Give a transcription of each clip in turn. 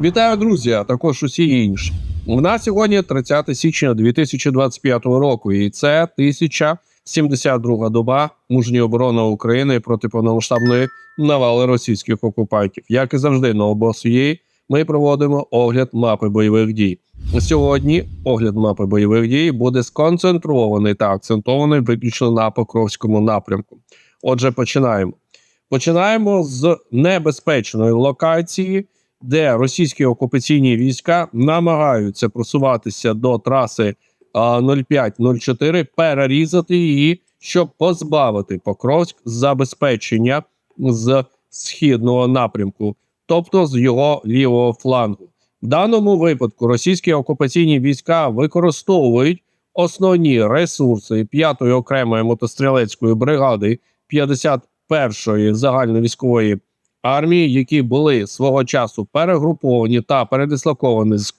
Вітаю, друзі, а також усі інші. У нас сьогодні 30 січня 2025 року, і це 1072 доба мужньої оборони України проти повномасштабної навали російських окупантів. Як і завжди, на обосує ми проводимо огляд мапи бойових дій. Сьогодні огляд мапи бойових дій буде сконцентрований та акцентований виключно на Покровському напрямку. Отже, починаємо. Починаємо з небезпечної локації, де російські окупаційні війська намагаються просуватися до траси а, 0504, перерізати її, щоб позбавити Покровськ забезпечення з східного напрямку, тобто з його лівого флангу. В даному випадку російські окупаційні війська використовують основні ресурси 5-ї окремої мотострілецької бригади 51-ї загальновійськової армії, які були свого часу перегруповані та передислоковані з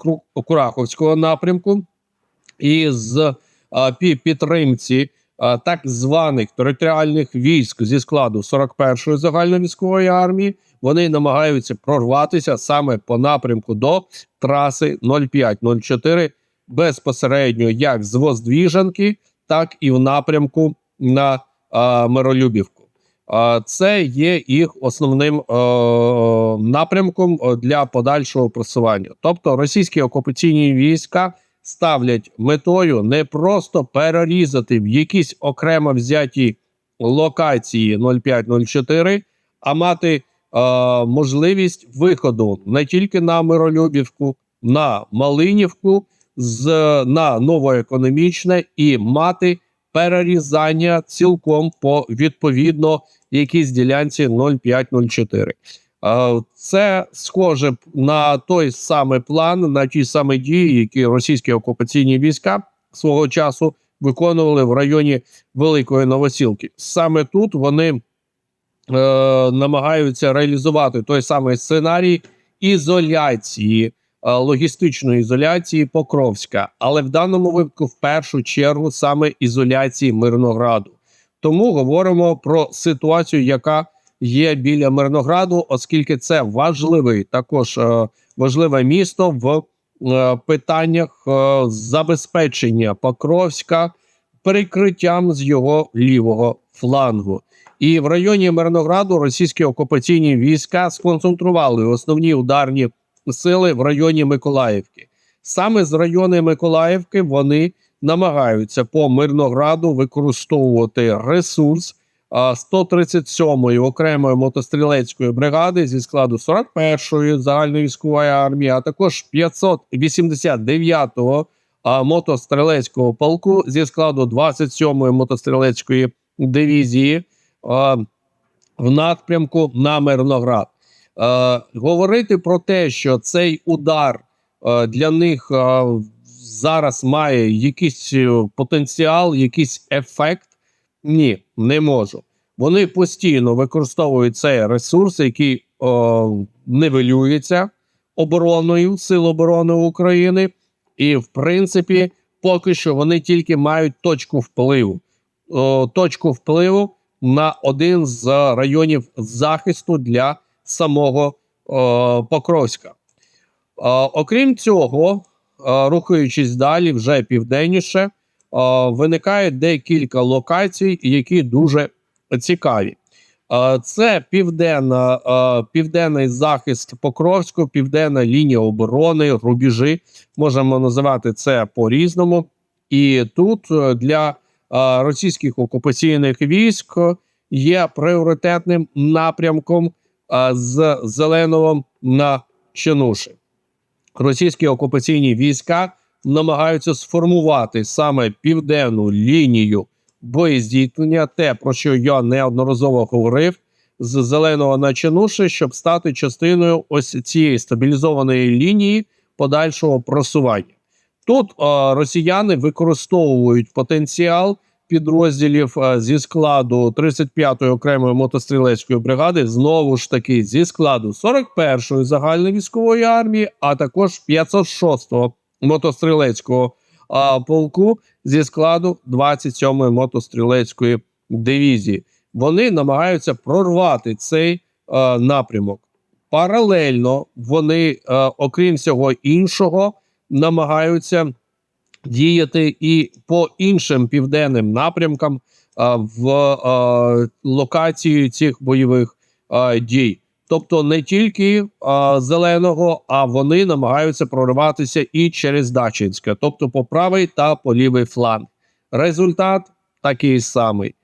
Кураховського напрямку, і з а, підтримці а, так званих територіальних військ зі складу 41-ї загальновійськової армії. Вони намагаються прорватися саме по напрямку до траси 0504 безпосередньо як з Воздвіжанки, так і в напрямку на а, Миролюбівку. Це є їх основним е, напрямком е, для подальшого просування. Тобто російські окупаційні війська ставлять метою не просто перерізати в якісь окремо взяті локації 0504, а мати е, можливість виходу не тільки на Миролюбівку, на Малинівку, з на новоекономічне і мати перерізання цілком по відповідно якійсь ділянці 0504. Е, Це схоже на той самий план, на ті самі дії, які російські окупаційні війська свого часу виконували в районі Великої Новосілки. Саме тут вони е, намагаються реалізувати той самий сценарій ізоляції, логістичної ізоляції Покровська, але в даному випадку, в першу чергу, саме ізоляції Мирнограду. Тому говоримо про ситуацію, яка є біля Мирнограду, оскільки це важливий також е, важливе місто в е, питаннях е, забезпечення Покровська перекриттям з його лівого флангу. І в районі Мирнограду російські окупаційні війська сконцентрували основні ударні сили в районі Миколаївки. Саме з району Миколаївки вони намагаються по Мирнограду використовувати ресурс а, 137-ї окремої мотострілецької бригади зі складу 41-ї загальної військової армії, а також 589-го а, мотострілецького полку зі складу 27-ї мотострілецької дивізії в напрямку на Мирноград. Е, говорити про те, що цей удар е, для них е, зараз має якийсь потенціал, якийсь ефект, ні, не можу. Вони постійно використовують цей ресурс, який о, нивелюється обороною Сил оборони України, і в принципі, поки що вони тільки мають точку впливу. Точку впливу на один з районів захисту для самого о, Покровська. О, окрім цього, о, рухаючись далі, вже південніше, о, виникає декілька локацій, які дуже цікаві. Е, Це південна, е, південний захист Покровського, південна лінія оборони, рубежі. Можемо називати це по-різному. І тут е, для е, російських окупаційних військ є пріоритетним напрямком е, з Зеленого на Чинуші. Російські окупаційні війська намагаються сформувати саме південну лінію боєздійснення, те, про що я неодноразово говорив, з зеленого на Чинуші, щоб стати частиною ось цієї стабілізованої лінії подальшого просування. Тут е, росіяни використовують потенціал підрозділів е, зі складу 35-ї окремої мотострілецької бригади, знову ж таки зі складу 41-ї загальної військової армії, а також 506-го мотострілецького а, полку зі складу 27-ї мотострілецької дивізії. Вони намагаються прорвати цей е, напрямок. паралельно вони, е, окрім всього іншого, намагаються діяти і по іншим південним напрямкам в локації цих бойових дій. Тобто не тільки е, зеленого, а вони намагаються прориватися і через Дачинське, тобто по правий та по лівий фланг. Результат такий самий.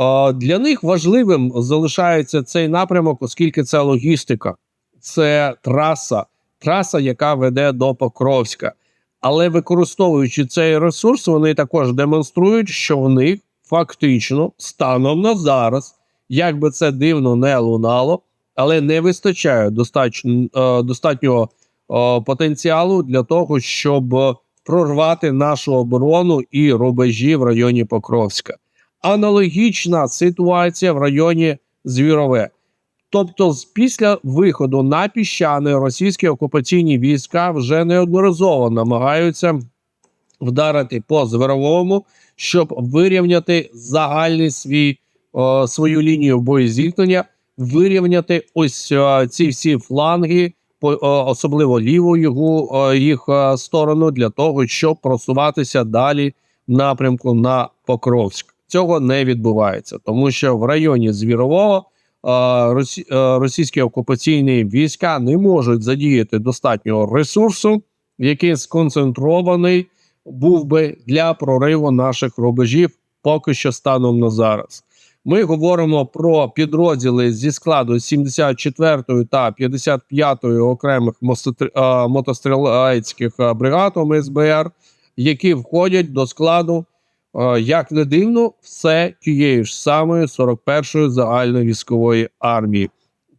Е, Для них важливим залишається цей напрямок, оскільки це логістика, це траса, траса, яка веде до Покровська. Але використовуючи цей ресурс, вони також демонструють, що в них фактично станом на зараз, як би це дивно не лунало, але не вистачає достатньо, е, достатнього е, потенціалу для того, щоб прорвати нашу оборону і рубежі в районі Покровська. Аналогічна ситуація в районі Звірове. Тобто, після виходу на піщани російські окупаційні війська вже неодноразово намагаються вдарити по Звіровому, щоб вирівняти загальний свій е, свою лінію боєзіткнення, вирівняти ось е, ці всі фланги, по, е, особливо ліву його е, їх е, сторону, для того, щоб просуватися далі в напрямку на Покровськ. Цього не відбувається, тому що в районі Звірового російські окупаційні війська не можуть задіяти достатнього ресурсу, який сконцентрований був би для прориву наших рубежів поки що станом на зараз. Ми говоримо про підрозділи зі складу 74-ї та 55-ї окремих е, мотострілецьких е, бригад ОМСБР, які входять до складу, е, як не дивно, все тієї ж самої 41-ї загальновійськової армії.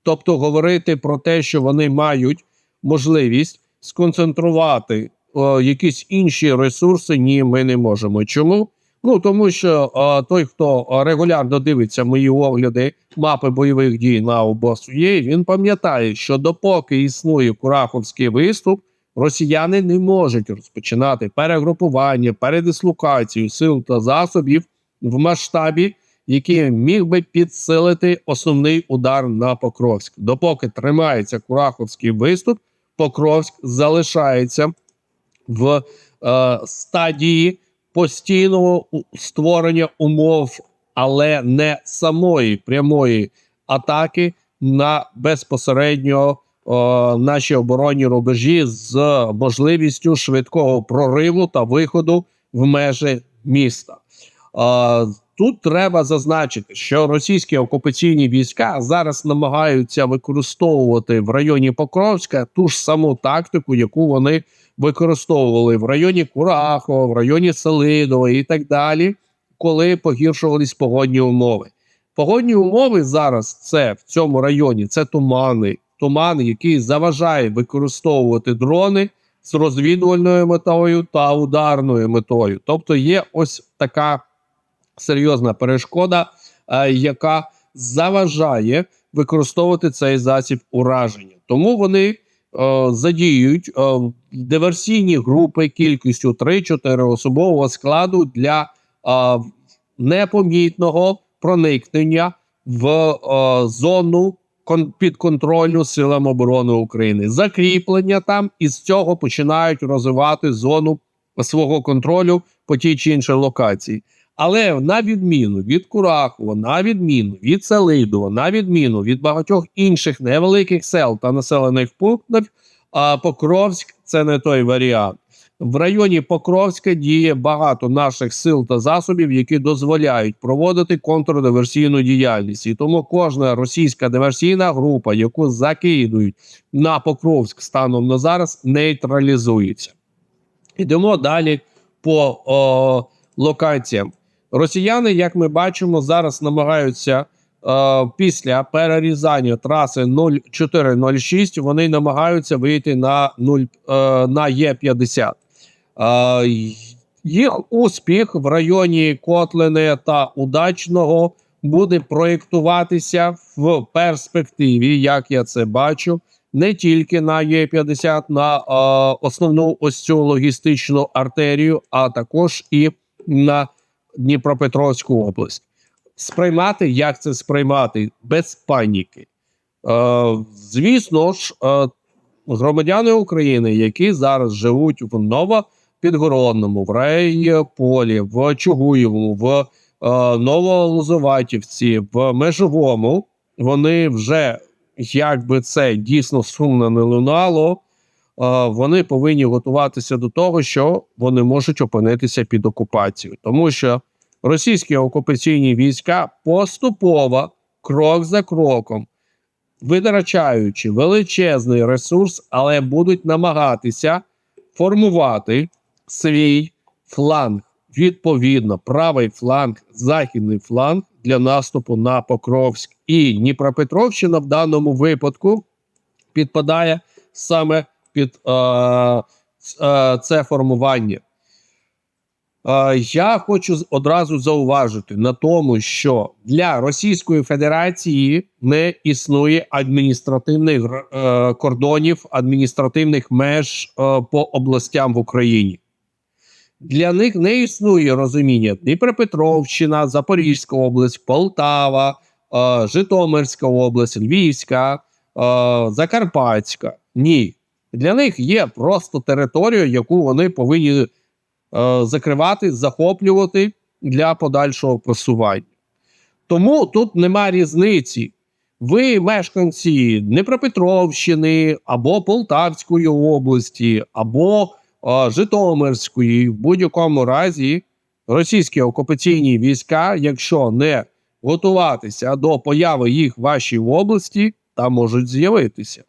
Тобто говорити про те, що вони мають можливість сконцентрувати е, якісь інші ресурси, ні, ми не можемо. Чому? Ну тому що е, той, хто е, регулярно дивиться мої огляди мапи бойових дій на ОБОСУЄ, він пам'ятає, що допоки існує Кураховський виступ, росіяни не можуть розпочинати перегрупування, передислокацію сил та засобів в масштабі, який міг би підсилити основний удар на Покровськ. Допоки тримається Кураховський виступ, Покровськ залишається в е, стадії постійного створення умов, але не самої прямої атаки на безпосередньо е, наші оборонні рубежі з можливістю швидкого прориву та виходу в межі міста. Е, Тут треба зазначити, що російські окупаційні війська зараз намагаються використовувати в районі Покровська ту ж саму тактику, яку вони використовували в районі Курахова, в районі Селидова і так далі, коли погіршувались погодні умови. Погодні умови зараз це в цьому районі це тумани, туман, який заважає використовувати дрони з розвідувальною метою та ударною метою. Тобто є ось така серйозна перешкода, е, яка заважає використовувати цей засіб ураження. Тому вони е, задіюють е, диверсійні групи кількістю 3-4 особового складу для непомітного проникнення в зону підконтрольну силам оборони України. Закріплення там і з цього починають розвивати зону свого контролю по тій чи іншій локації. Але на відміну від Курахова, на відміну від Селидова, на відміну від багатьох інших невеликих сел та населених пунктів, Покровськ це не той варіант. В районі Покровська діє багато наших сил та засобів, які дозволяють проводити контрдиверсійну діяльність. І тому кожна російська диверсійна група, яку закидують на Покровськ станом на зараз, нейтралізується. Йдемо далі по о, локаціям. Росіяни, як ми бачимо, зараз намагаються е, після перерізання траси 0406, вони намагаються вийти на 0, е, на Є50. Їх успіх в районі Котлини та Удачного буде проєктуватися в перспективі, як я це бачу, не тільки на Є50, на е, основну ось цю логістичну артерію, а також і на Дніпропетровську область. Сприймати, як це сприймати без паніки. Е, звісно ж, е, громадяни України, які зараз живуть в Новопідгородному, в Райполі, в Чугуєвому, в е, Новолозоватівці, в Межовому, вони вже, як би це дійсно сумно не лунало, е, вони повинні готуватися до того, що вони можуть опинитися під окупацією, тому що російські окупаційні війська поступово, крок за кроком, витрачаючи величезний ресурс, але будуть намагатися формувати свій фланг. Відповідно, правий фланг, західний фланг для наступу на Покровськ. І Дніпропетровщина в даному випадку підпадає саме під е, е, це формування. Е, Я хочу одразу зауважити на тому, що для Російської Федерації не існує адміністративних е, кордонів, адміністративних меж е, по областям в Україні. Для них не існує розуміння Дніпропетровщина, Запорізька область, Полтава, е, Житомирська область, Львівська, е, Закарпатська. Ні. Для них є просто територія, яку вони повинні е, закривати, захоплювати для подальшого просування. Тому тут нема різниці. Ви, мешканці Дніпропетровщини або Полтавської області, або Житомирської, в будь-якому разі російські окупаційні війська, якщо не готуватися до появи їх в вашій області, там можуть з'явитися.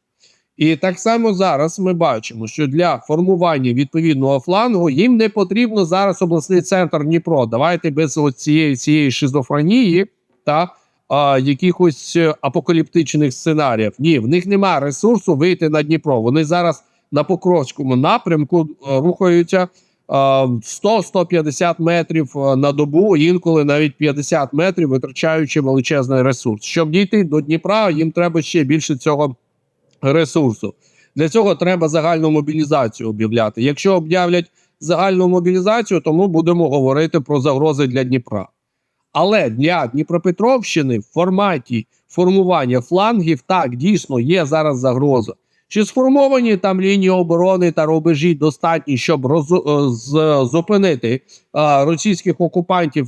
І так само зараз ми бачимо, що для формування відповідного флангу їм не потрібно зараз обласний центр Дніпро. Давайте без цієї цієї шизофренії та а, якихось е, апокаліптичних сценаріїв. Ні, в них немає ресурсу вийти на Дніпро. Вони зараз на Покровському напрямку е, рухаються е, 100-150 метрів е, на добу, інколи навіть 50 метрів, витрачаючи величезний ресурс. Щоб дійти до Дніпра, їм треба ще більше цього ресурсу. Для цього треба загальну мобілізацію об'являти. Якщо об'являть загальну мобілізацію, то ми будемо говорити про загрози для Дніпра. Але для Дніпропетровщини в форматі формування флангів так дійсно є зараз загроза. Чи сформовані там лінії оборони та рубежі достатні, щоб роз, е, з, зупинити а, російських окупантів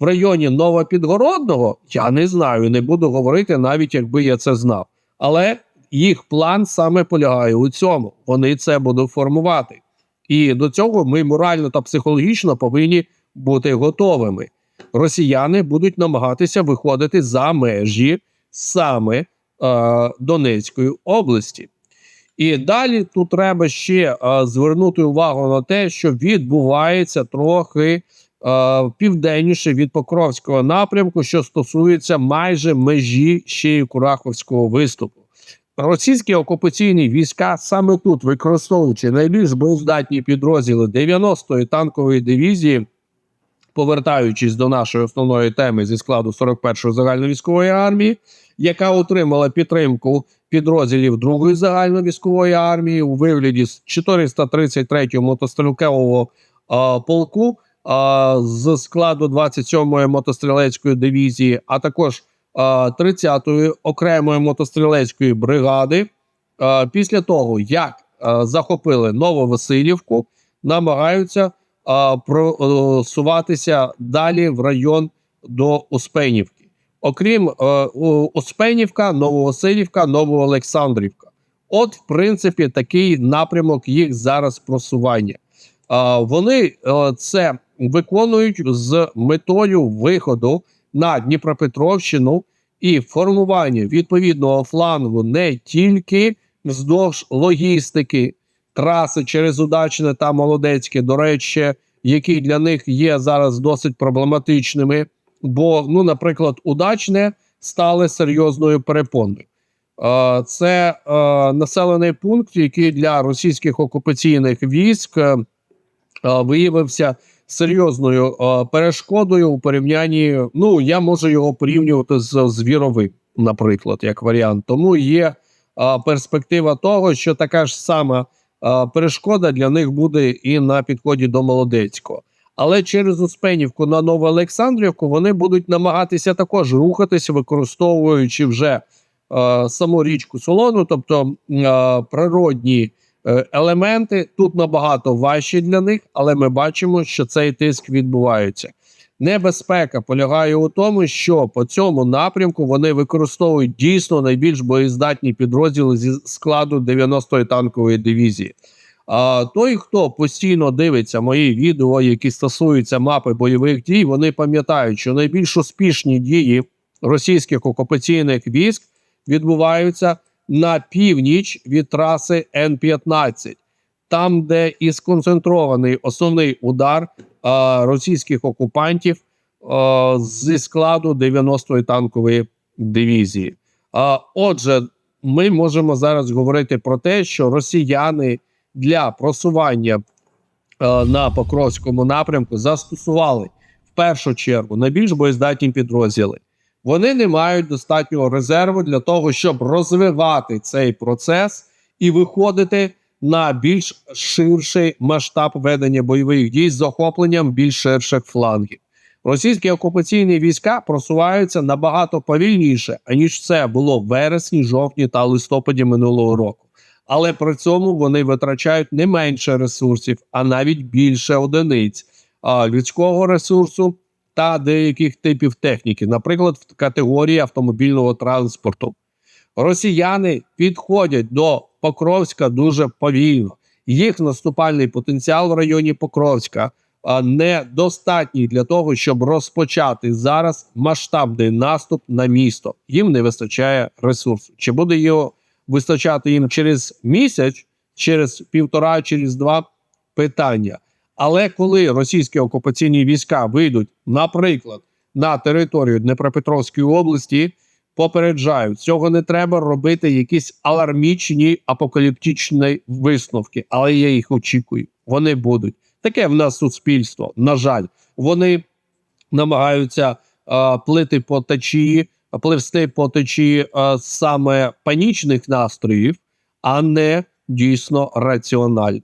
в районі Новопідгородного? Я не знаю, не буду говорити, навіть якби я це знав. Але їх план саме полягає у цьому. Вони це будуть формувати. І до цього ми морально та психологічно повинні бути готовими. Росіяни будуть намагатися виходити за межі саме е, Донецької області. І далі тут треба ще е, звернути увагу на те, що відбувається трохи е, південніше від Покровського напрямку, що стосується майже межі ще й Кураховського виступу. Російські окупаційні війська саме тут, використовуючи найбільш боєздатні підрозділи 90-ї танкової дивізії, повертаючись до нашої основної теми зі складу 41-ї загальновійськової армії, яка отримала підтримку підрозділів 2-ї загальновійськової армії у вигляді з 433-го мотострілкового а, полку а, з складу 27-ї мотострілецької дивізії, а також 30-ї окремої мотострілецької бригади. А, Після того, як а, захопили Нововасилівку, намагаються а, просуватися далі в район до Успенівки. Окрім е, Успенівка, Нововасилівка, Новоолександрівка. От, в принципі, такий напрямок їх зараз просування. А, вони е, це виконують з метою виходу на Дніпропетровщину і формування відповідного флангу не тільки вздовж логістики, траси через Удачне та Молодецьке, до речі, які для них є зараз досить проблематичними. Бо, ну, наприклад, удачне стали серйозною перепоною. Це населений пункт, який для російських окупаційних військ е, виявився серйозною перешкодою у порівнянні. Ну, я можу його порівнювати з звіровим, наприклад, як варіант. Тому є перспектива того, що така ж сама перешкода для них буде і на підході до Молодецького. Але через Успенівку на Новоолександрівку вони будуть намагатися також рухатися, використовуючи вже е, саму річку Солону, тобто е, природні е, елементи тут набагато важчі для них, але ми бачимо, що цей тиск відбувається. Небезпека полягає у тому, що по цьому напрямку вони використовують дійсно найбільш боєздатні підрозділи зі складу 90-ї танкової дивізії. А той, хто постійно дивиться мої відео, які стосуються мапи бойових дій, вони пам'ятають, що найбільш успішні дії російських окупаційних військ відбуваються на північ від траси Н-15, там, де і сконцентрований основний удар а, російських окупантів а, зі складу 90-ї танкової дивізії. А, отже, ми можемо зараз говорити про те, що росіяни для просування е, на Покровському напрямку застосували в першу чергу найбільш боєздатні підрозділи. Вони не мають достатнього резерву для того, щоб розвивати цей процес і виходити на більш ширший масштаб ведення бойових дій з захопленням більш ширших флангів. Російські окупаційні війська просуваються набагато повільніше, аніж це було в вересні, жовтні та листопаді минулого року. Але при цьому вони витрачають не менше ресурсів, а навіть більше одиниць людського ресурсу та деяких типів техніки, наприклад, в категорії автомобільного транспорту. Росіяни підходять до Покровська дуже повільно. Їх наступальний потенціал в районі Покровська недостатній для того, щоб розпочати зараз масштабний наступ на місто. Їм не вистачає ресурсу. Чи буде його вистачати їм через місяць, через півтора, через два питання. Але коли російські окупаційні війська вийдуть, наприклад, на територію Дніпропетровської області, попереджають, цього не треба робити якісь алармічні апокаліптичні висновки, але я їх очікую. Вони будуть. Таке в нас суспільство. На жаль, вони намагаються е, плити по течії, пливсти по течії е, саме панічних настроїв, а не дійсно раціональних.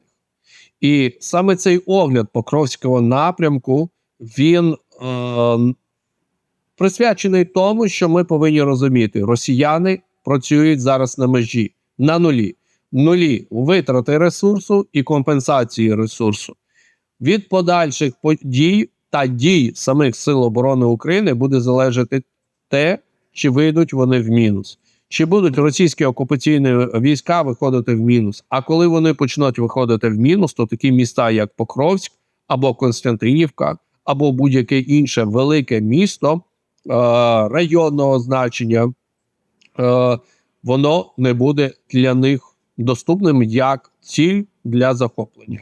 І саме цей огляд Покровського напрямку він е, присвячений тому, що ми повинні розуміти, росіяни працюють зараз на межі на нулі. Нулі витрати ресурсу і компенсації ресурсу. Від подальших подій та дій самих Сил оборони України буде залежати те, чи вийдуть вони в мінус, чи будуть російські окупаційні війська виходити в мінус. А коли вони почнуть виходити в мінус, то такі міста, як Покровськ або Константинівка, або будь-яке інше велике місто е, районного значення, е, воно не буде для них доступним як ціль для захоплення.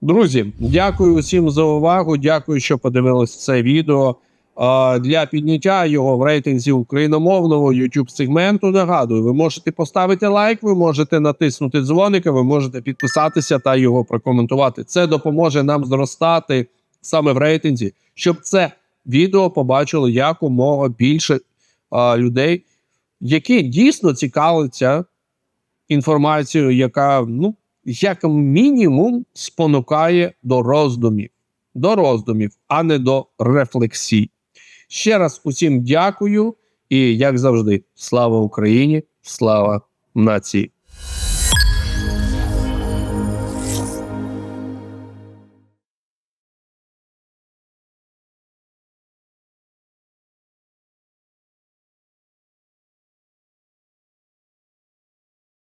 Друзі, дякую всім за увагу. Дякую, що подивилися це відео. Для підняття його в рейтинзі україномовного youtube сегменту. Нагадую, ви можете поставити лайк, ви можете натиснути дзвоника, ви можете підписатися та його прокоментувати. Це допоможе нам зростати саме в рейтинзі, щоб це відео побачило якомога більше а, людей, які дійсно цікавляться інформацією, яка ну як мінімум спонукає до роздумів, до роздумів, а не до рефлексій. Ще раз усім дякую і, як завжди, слава Україні, слава нації.